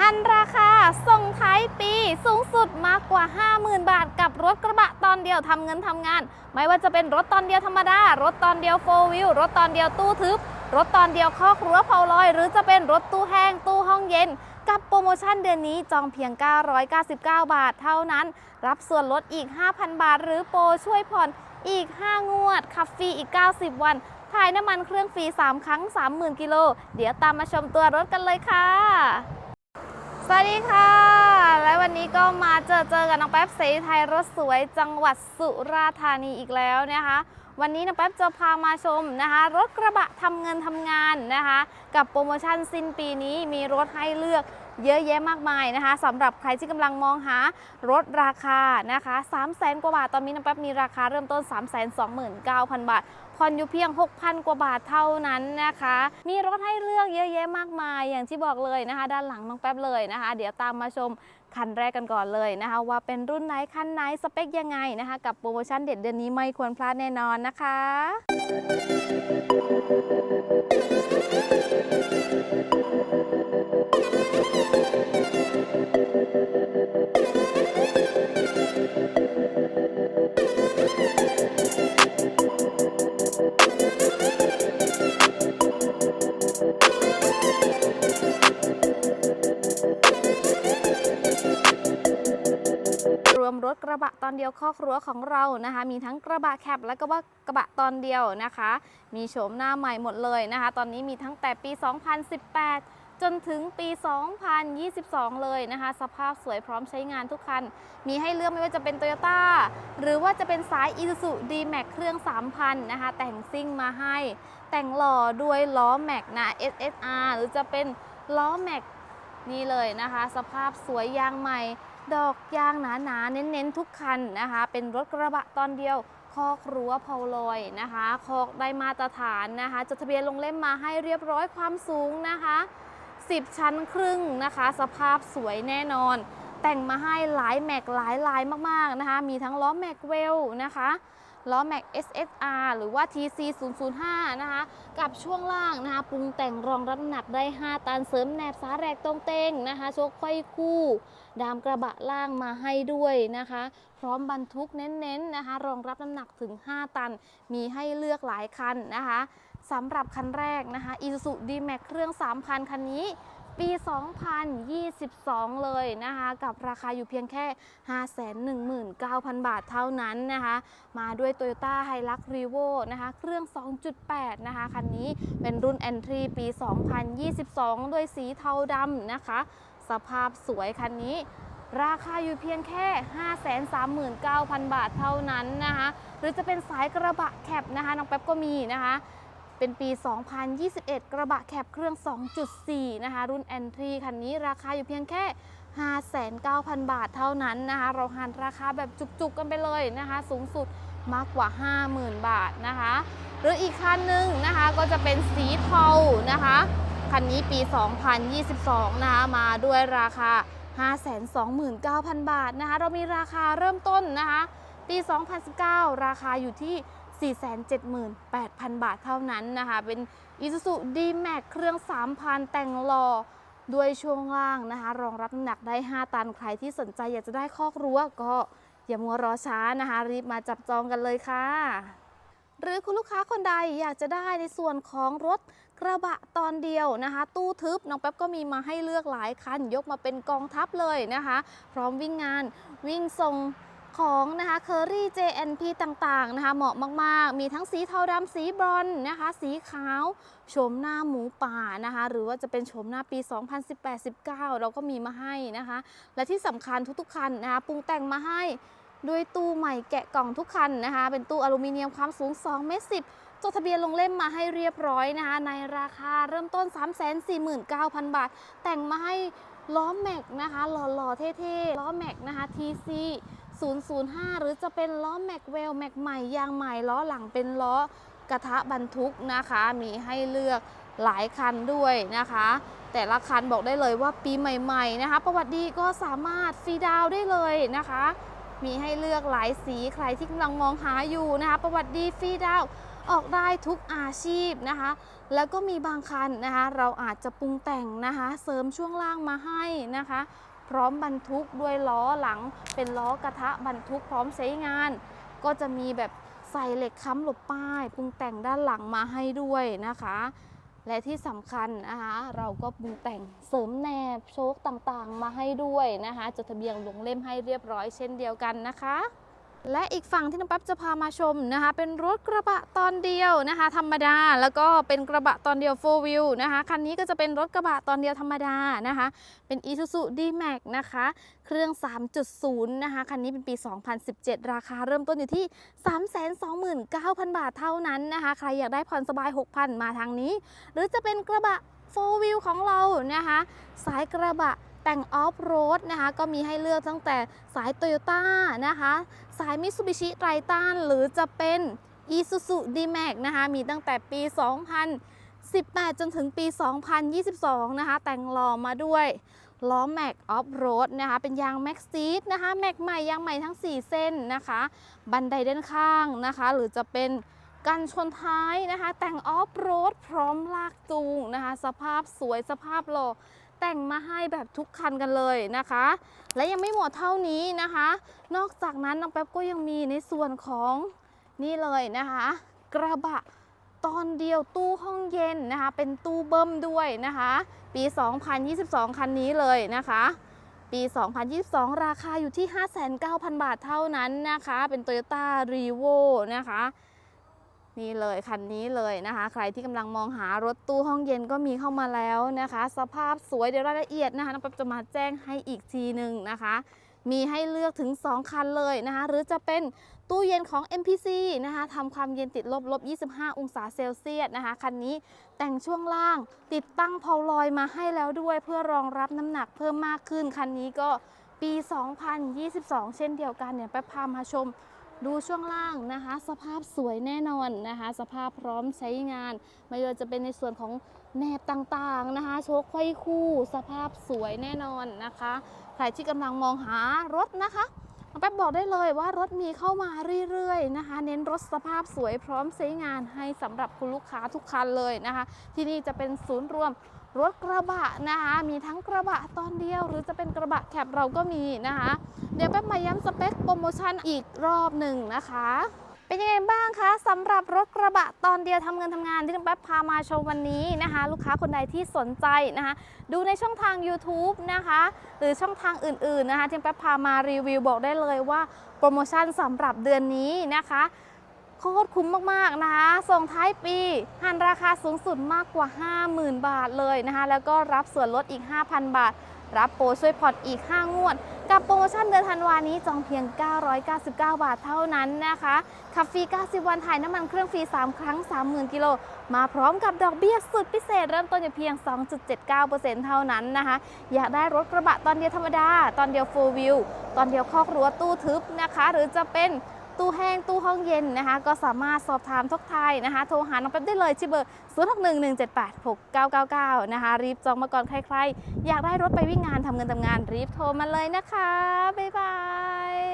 หันราคาส่งท้ายปีสูงสุดมากกว่า 50,000 บาท กับรถกระบะตอนเดียวทำเงินทำงาน ไม่ว่าจะเป็นรถตอนเดียวธรรมดา รถตอนเดียวโฟวิลรถตอนเดียวตู้ทึบ รถตอนเดียวคอกรั้วเผาลอย หรือจะเป็นรถตู้แห้งตู้ห้องเย็น กับโปรโมชั่นเดือนนี้จองเพียง 999 บาทเท่านั้น รับส่วนลดอีก 5,000 บาท หรือโปรช่วยผ่อนอีก 5 งวดขับฟรีอีก 90 วันถ่ายน้ำมันเครื่องฟรี 3 ครั้ง 30,000 กิโล เดี๋ยวตามมาชมตัวรถกันเลยค่ะ วัสดีค่ะ และวันนี้ก็มาเจอเจอกับน้องแป๊บเสรีไทยรถสวยจังหวัดสุราษฎร์ธานีอีกแล้วนะคะ วันนี้น้องแป๊บจะพามาชมนะคะ รถกระบะทำเงินทำงานนะคะ กับโปรโมชั่นสิ้นปีนี้มีรถให้เลือก เยอะแยะมากมายนะคะสำหรับใครที่กำลังมองหารถราคานะคะ3 0 0แสนกว่าบาท ตอนนี้น้ำแป๊บมีราคาเริ่มต้น 3 2 9 0 0 0 บาทผ่อนอยู่เพียง 6,000 กว่าบาทเท่านั้นนะคะ มีรถให้เลือกเยอะแยะมากมาย อย่างที่บอกเลยนะคะ ด้านหลังน้องแป๊บเลยนะคะ เดี๋ยวตามมาชม คันแรกกันก่อนเลยนะคะ ว่าเป็นรุ่นไหนคันไหนสเปคยังไงนะคะ กับโปรโมชั่นเด็ดเดือนนี้ไม่ควรพลาดแน่นอนนะคะร รถกระบะตอนเดียวคอกรั้วของเรานะคะ มีทั้งกระบะแคปและก็ว่ากระบะตอนเดียวนะคะ มีโฉมหน้าใหม่หมดเลยนะคะ ตอนนี้มีทั้งแต่ปี 2018 จนถึงปี 2022 เลยนะคะ สภาพสวยพร้อมใช้งานทุกคัน มีให้เลือกไม่ว่าจะเป็น Toyota หรือว่าจะเป็นสาย Isuzu D-Max เครื่อง 3,000 นะคะ แต่งซิ่งมาให้ แต่งหล่อด้วยล้อแม็กนะ SSR หรือจะเป็นล้อแม็กนี่เลยนะคะ สภาพสวยยางใหม่ ดอกยางหนาๆ เน้นๆ ทุกคันนะคะ เป็นรถกระบะตอนเดียว คอกรั้วเพาลอยนะคะ คอกได้มาตรฐานนะคะ จดทะเบียนลงเล่มมาให้เรียบร้อยความสูงนะคะ 10 ชั้นครึ่งนะคะ สภาพสวยแน่นอน แต่งมาให้หลายแม็กหลายลายมากๆนะคะ มีทั้งล้อแม็กเวลนะคะ ล้อแม็ก SSR หรือว่า TC 005นะคะกับช่วงล่างนะคะปรุงแต่งรองรับน้ำหนักได้ 5 ตันเสริมแหนบสาแรกตรงเต้งนะคะโชคไขว้คู่ ดามกระบะล่างมาให้ด้วยนะคะ พร้อมบรรทุกเน้นๆนะคะ รองรับน้ำหนักถึง 5 ตันมีให้เลือกหลายคันนะคะสำหรับคันแรกนะคะ Isuzu D-Max เครื่อง 3,000 คันนี้ ปี 2022 เลยนะคะกับราคาอยู่เพียงแค่ 519,000 บาทเท่านั้นนะคะมาด้วย Toyota Hilux Revo นะคะเครื่อง 2.8 นะคะคันนี้เป็นรุ่น Entry ปี 2022 ด้วยสีเทาดำนะคะ สภาพสวยคันนี้ราคาอยู่เพียงแค่ 539,000 บาทเท่านั้นนะคะ หรือจะเป็นสายกระบะแคปนะคะ น้องแป๊บก็มีนะคะ เป็นปี 2021 กระบะแคปเครื่อง 2.4 นะคะ รุ่น Entry คันนี้ราคาอยู่เพียงแค่ 59,000 บาทเท่านั้นนะคะ เราหันราคาแบบจุกๆกันไปเลยนะคะ สูงสุดมากกว่า 50,000 บาทนะคะ หรืออีกคันหนึ่งนะคะก็จะเป็นสีเทานะคะ คันนี้ปี 2022 นะคะ มาด้วยราคา 529,000 บาทนะคะ เรามีราคาเริ่มต้นนะคะ ปี 2019 ราคาอยู่ที่ 478,000 บาทเท่านั้นนะคะ เป็น Isuzu D-Max เครื่อง 3,000 แต่งหล่อด้วยช่วงล่างนะคะ รองรับน้ำหนักได้ 5 ตัน ใครที่สนใจอยากจะได้คอกรั้วก็อย่ามัวรอช้านะคะ รีบมาจับจองกันเลยค่ะ หรือคุณลูกค้าคนใดอยากจะได้ในส่วนของรถกระบะตอนเดียวนะคะ ตู้ทึบน้องแป๊บก็มีมาให้เลือกหลายคัน ยกมาเป็นกองทัพเลยนะคะ พร้อมวิ่งงานวิ่งส่ง ของนะคะเคอรี่ JNP ต่างๆนะคะเหมาะมากๆ มีทั้งสีเทาดำสีบรอนนะคะ สีขาวโฉมหน้าหมูป่านะคะ หรือว่าจะเป็นโฉมหน้าปี 2018-19 เราก็มีมาให้นะคะ และที่สำคัญทุกๆคันนะคะปรุงแต่งมาให้ด้วยตู้ใหม่แกะกล่องทุกคันนะคะ เป็นตู้อลูมิเนียมความสูง2เมตร10จดทะเบียนลงเล่มมาให้เรียบร้อยนะคะในราคาเริ่มต้น 349,000 บาท แต่งมาให้ล้อแม็กนะคะ หล่อๆเท่ๆล้อแม็กนะคะ TC 005 หรือจะเป็นล้อแม็กเวลแม็กใหม่ยางใหม่ล้อหลังเป็นล้อกระทะบรรทุกนะคะ มีให้เลือกหลายคันด้วยนะคะ แต่ละคันบอกได้เลยว่าปีใหม่ๆนะคะ ประวัติดีก็สามารถฟรีดาวได้เลยนะคะ มีให้เลือกหลายสีใครที่กำลังมองหาอยู่นะคะ ประวัติดีฟรีดาวออกได้ทุกอาชีพนะคะ แล้วก็มีบางคันนะคะ เราอาจจะปรุงแต่งนะคะ เสริมช่วงล่างมาให้นะคะ ร้อมบรรทุกด้วยล้อหลัง เป็นล้อกระทะบรรทุกพร้อมใช้งาน ก็จะมีแบบใส่เหล็กค้ำหลบป้ายปรุงแต่งด้านหลังมาให้ด้วยนะคะ และที่สำคัญนะคะเราก็ปรุงแต่งเสริมแนบโชคต่างๆ มาให้ด้วยนะคะจดทะเบียนลงเล่มให้เรียบร้อยเช่นเดียวกันนะคะ และอีกฝั่งที่น้องปั๊บจะพามาชมนะคะ เป็นรถกระบะตอนเดียวนะคะ ธรรมดาแล้วก็เป็นกระบะตอนเดียว 4 wheel นะคะคันนี้ก็จะเป็นรถกระบะตอนเดียวธรรมดานะคะ เป็น Isuzu D-Max นะคะ เครื่อง 3.0 นะคะคันนี้เป็นปี 2017 ราคาเริ่มต้นอยู่ที่ 329,000 บาทเท่านั้นนะคะ ใครอยากได้ผ่อนสบาย 6,000 มาทางนี้ หรือจะเป็นกระบะ 4 wheel ของเรานะคะ สายกระบะ แต่งออฟโรดนะคะ ก็มีให้เลือกตั้งแต่สาย Toyota นะคะ สาย Mitsubishi t r i t a n หรือจะเป็น Isuzu D-Max นะคะ มีตั้งแต่ปี 2018 จนถึงปี 2022 นะคะ แต่งหล่อมาด้วยล้อแม็กออฟโรดนะคะ เป็นยางแม็กซีดนะคะ แม็กใหม่ยางใหม่ทั้ง 4 เส้นนะคะ บันไดด้านข้างนะคะ หรือจะเป็นกันชนท้ายนะคะ แต่งออฟโรดพร้อมลากจูงนะคะ สภาพสวยสภาพหล่อ แต่งมาให้แบบทุกคันกันเลยนะคะ และยังไม่หมดเท่านี้นะคะ นอกจากนั้นน้องแป๊บก็ยังมีในส่วนของนี่เลยนะคะ กระบะตอนเดียวตู้ห้องเย็นนะคะ เป็นตู้เบิ้มด้วยนะคะ ปี 2022 คันนี้เลยนะคะ ปี 2022 ราคาอยู่ที่ 59,000 บาทเท่านั้นนะคะ เป็น Toyota r e v o นะคะ นี่เลยคันนี้เลยนะคะ ใครที่กำลังมองหารถตู้ห้องเย็นก็มีเข้ามาแล้วนะคะ สภาพสวยเดี๋ยวรายละเอียดนะคะน้องป๊บจะมาแจ้งให้อีกทีหนึ่งนะคะ มีให้เลือกถึง 2 คันเลยนะคะ หรือจะเป็นตู้เย็นของ MPC นะคะทำความเย็นติดลบลบ 25 องศาเซลเซียสนะคะ คันนี้แต่งช่วงล่างติดตั้งเพาลอยมาให้แล้วด้วย เพื่อรองรับน้ำหนักเพิ่มมากขึ้น คันนี้ก็ปี 2022 เช่นเดียวกันเนี่ยแป๊บพามาชม ดูช่วงล่างนะคะ สภาพสวยแน่นอนนะคะ สภาพพร้อมใช้งาน ไม่ว่าจะเป็นในส่วนของแหนบต่างๆนะคะโชคไขว้คู่ สภาพสวยแน่นอนนะคะ ใครที่กำลังมองหารถนะคะแป๊บบอกได้เลยว่ารถมีเข้ามาเรื่อยๆนะคะ เน้นรถสภาพสวยพร้อมใช้งานให้สำหรับคุณลูกค้าทุกคันเลยนะคะ ที่นี่จะเป็นศูนย์รวม รถกระบะนะคะ มีทั้งกระบะตอนเดียว หรือจะเป็นกระบะแคบเราก็มีนะคะ เดี๋ยวแป๊บมาย้ำสเปคโปรโมชั่นอีกรอบหนึ่งนะคะเป็นยังไงบ้างคะสำหรับรถกระบะตอนเดียวทำเงินทำงานที่น้องแป๊บพามาชมวันนี้นะคะ ลูกค้าคนใดที่สนใจนะคะ ดูในช่องทาง YouTube นะคะ หรือช่องทางอื่นๆนะคะที่แป๊บพามารีวิวบอกได้เลยว่าโปรโมชั่นสำหรับเดือนนี้นะคะ โคตรคุ้มมากๆนะคะส่งท้ายปีหันราคาสูงสุดมากกว่า 50,000 บาทเลยนะคะแล้วก็รับส่วนลดอีก 5,000 บาท รับโปรช่วยผ่อนอีก 5 งวด กับโปรโมชั่นเดือนธันวานี้จองเพียง 999 บาทเท่านั้นนะคะขับฟรี 90 วันถ่ายน้ำมันเครื่องฟรี 3 ครั้ง 30,000 กิโล มาพร้อมกับดอกเบี้ยสุดพิเศษ เริ่มต้นอยู่เพียง 2.79%เท่านั้นนะคะ อยากได้รถกระบะตอนเดียวธรรมดา ตอนเดียว 4 wheel ตอนเดียวคอกรั้วตู้ทึบนะคะ หรือจะเป็น ตู้แห้งตู้ห้องเย็นนะคะ ก็สามารถสอบถามทักทายนะคะ โทรหาน้องแป๊บได้เลยที่เบอร์ 0611786999 นะคะ รีบจองมาก่อนใครๆ อยากได้รถไปวิ่งงานทำเงินทำงานรีบโทรมาเลยนะคะ บ๊ายบาย